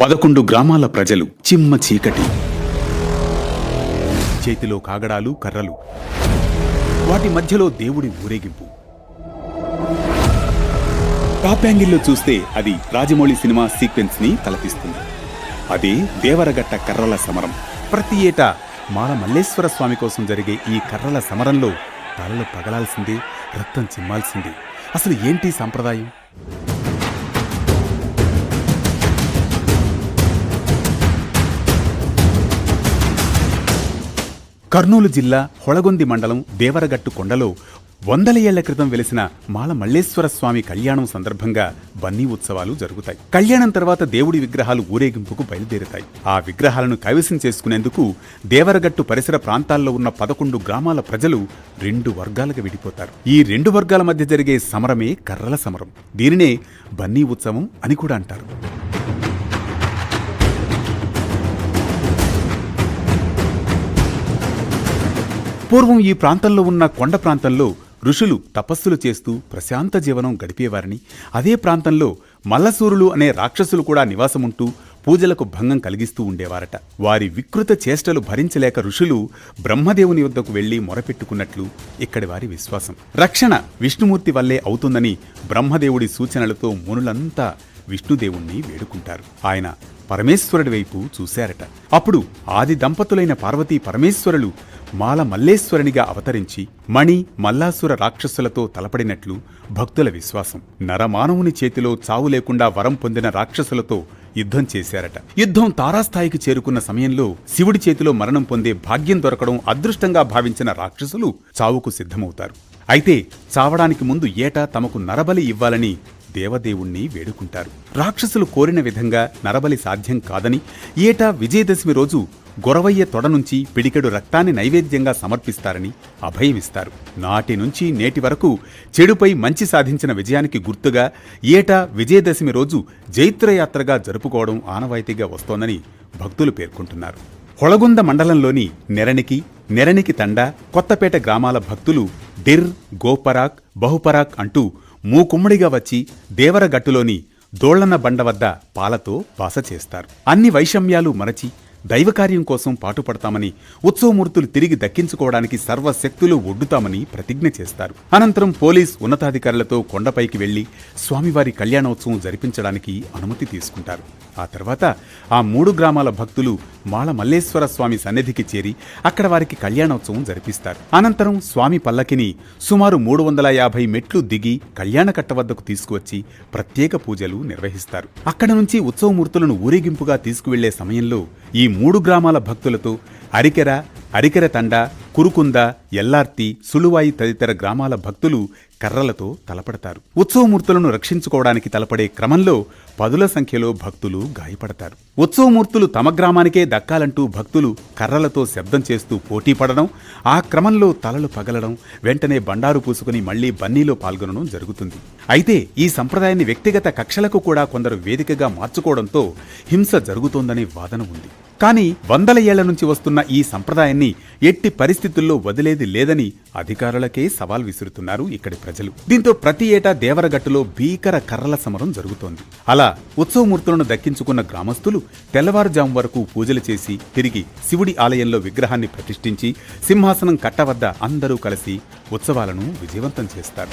పదకొండు గ్రామాల ప్రజలు చిమ్మ చీకటి. చేతిలో కాగడాలు కర్రలు. వాటి మధ్యలో దేవుడి ఊరేగింపు. టాప్ యాంగిల్లో చూస్తే అది రాజమౌళి సినిమా సీక్వెన్స్ని తలపిస్తుంది. అదే దేవరగట్ట కర్రల సమరం. ప్రతి ఏటా మాల మల్లేశ్వర స్వామి కోసం జరిగే ఈ కర్రల సమరంలో తలలు పగలాల్సిందే రక్తం చిమ్మాల్సిందే. అసలు ఏంటి సంప్రదాయం? కర్నూలు జిల్లా హొళగొంది మండలం దేవరగట్టు కొండలో వందల ఏళ్ళ క్రితం వెలిసిన మాల మల్లేశ్వర స్వామి కళ్యాణం సందర్భంగా బన్నీ ఉత్సవాలు జరుగుతాయి. కళ్యాణం తర్వాత దేవుడి విగ్రహాలు ఊరేగింపుకు బయలుదేరుతాయి. ఆ విగ్రహాలను కైవసం చేసుకునేందుకు దేవరగట్టు పరిసర ప్రాంతాల్లో ఉన్న పదకొండు గ్రామాల ప్రజలు రెండు వర్గాలుగా విడిపోతారు. ఈ రెండు వర్గాల మధ్య జరిగే సమరమే కర్రల సమరం. దీనినే బన్నీ ఉత్సవం అని కూడా అంటారు. పూర్వం ఈ ప్రాంతంలో ఉన్న కొండ ప్రాంతంలో ఋషులు తపస్సులు చేస్తూ ప్రశాంత జీవనం గడిపేవారని అదే ప్రాంతంలో మల్లసూరులు అనే రాక్షసులు కూడా నివాసముంటూ పూజలకు భంగం కలిగిస్తూ ఉండేవారట. వారి వికృత చేష్టలు భరించలేక ఋషులు బ్రహ్మదేవుని వద్దకు వెళ్ళి మొరపెట్టుకున్నట్లు ఇక్కడి వారి విశ్వాసం. రక్షణ విష్ణుమూర్తి వల్లే అవుతుందని బ్రహ్మదేవుడి సూచనలతో మునులంతా విష్ణుదేవుణ్ణి వేడుకుంటారు. ఆయన పరమేశ్వరుడి వైపు చూశారట. అప్పుడు ఆది దంపతులైన పార్వతీ పరమేశ్వరులు మాల మల్లేశ్వరునిగా అవతరించి మణి మల్లాసుర రాక్షసులతో తలపడినట్లు భక్తుల విశ్వాసం. నరమానవుని చేతిలో చావు లేకుండా వరం పొందిన రాక్షసులతో యుద్ధం చేశారట. యుద్ధం తారాస్థాయికి చేరుకున్న సమయంలో శివుడి చేతిలో మరణం పొందే భాగ్యం దొరకడం అదృష్టంగా భావించిన రాక్షసులు చావుకు సిద్ధమవుతారు. అయితే చావడానికి ముందు ఏటా తమకు నరబలి ఇవ్వాలని దేవదేవుణ్ణి వేడుకుంటారు. రాక్షసులు కోరిన విధంగా నరబలి సాధ్యం కాదని ఏటా విజయదశమి రోజు గొరవయ్య తొడ నుంచి పిడికెడు రక్తాన్ని నైవేద్యంగా సమర్పిస్తారని అభయమిస్తారు. నాటి నుంచి నేటి వరకు చెడుపై మంచి సాధించిన విజయానికి గుర్తుగా ఏటా విజయదశమి రోజు జైత్రయాత్రగా జరుపుకోవడం ఆనవాయితీగా వస్తోందని భక్తులు పేర్కొంటున్నారు. హొళగుంద మండలంలోని నెరణికి నెరణికి తండ కొత్తపేట గ్రామాల భక్తులు డిర్ గోపరాక్ బహుపరాక్ అంటూ మూకుమ్మడిగా వచ్చి దేవరగట్టులోని దోళ్ళన బండ వద్ద పాలతో బాస చేస్తారు అన్ని వైషమ్యాలు మరచి దైవకార్యం కోసం పాటుపడతామని ఉత్సవమూర్తులు తిరిగి దక్కించుకోవడానికి సర్వశక్తులు ఒడ్డుతామని ప్రతిజ్ఞ చేస్తారు. అనంతరం పోలీస్ ఉన్నతాధికారులతో కొండపైకి వెళ్ళి స్వామివారి కళ్యాణోత్సవం జరిపించడానికి అనుమతి తీసుకుంటారు. ఆ తర్వాత ఆ మూడు గ్రామాల భక్తులు మాళ మల్లేశ్వర స్వామి సన్నిధికి చేరి అక్కడ వారికి కళ్యాణోత్సవం జరిపిస్తారు. అనంతరం స్వామి పల్లకిని సుమారు మూడు వందల యాభై మెట్లు దిగి కళ్యాణకట్ట వద్దకు తీసుకువచ్చి ప్రత్యేక పూజలు నిర్వహిస్తారు. అక్కడ నుంచి ఉత్సవమూర్తులను ఊరేగింపుగా తీసుకువెళ్ళే సమయంలో ఈ మూడు గ్రామాల భక్తులతో అరికెర అరికెర తండ కురుకుంద ఎల్లార్తి సులువాయి తదితర గ్రామాల భక్తులు కర్రలతో తలపడతారు. ఉత్సవమూర్తులను రక్షించుకోవడానికి తలపడే క్రమంలో పదుల సంఖ్యలో భక్తులు గాయపడతారు. ఉత్సవమూర్తులు తమ గ్రామానికే దక్కాలంటూ భక్తులు కర్రలతో శబ్దం చేస్తూ పోటీ పడడం ఆ క్రమంలో తలలు పగలడం వెంటనే బండారు పూసుకుని మళ్ళీ బన్నీలో పాల్గొనడం జరుగుతుంది. అయితే ఈ సంప్రదాయాన్ని వ్యక్తిగత కక్షలకు కూడా కొందరు వేదికగా మార్చుకోవడంతో హింస జరుగుతోందనే వాదన ఉంది. కానీ వందల ఏళ్ళ నుంచి వస్తున్న ఈ సంప్రదాయాన్ని ఎట్టి పరిస్థితుల్లో వదిలేది లేదని అధికారులకే సవాల్ విసురుతున్నారు ఇక్కడి ప్రజలు. దీంతో ప్రతి ఏటా దేవరగట్టులో భీకర కర్రల సమరం జరుగుతోంది. అలా అలా ఉత్సవమూర్తులను దక్కించుకున్న గ్రామస్తులు తెల్లవారుజాము వరకు పూజలు చేసి తిరిగి శివుడి ఆలయంలో విగ్రహాన్ని ప్రతిష్ఠించి సింహాసనం కట్ట వద్ద అందరూ కలిసి ఉత్సవాలను విజయవంతం చేస్తారు.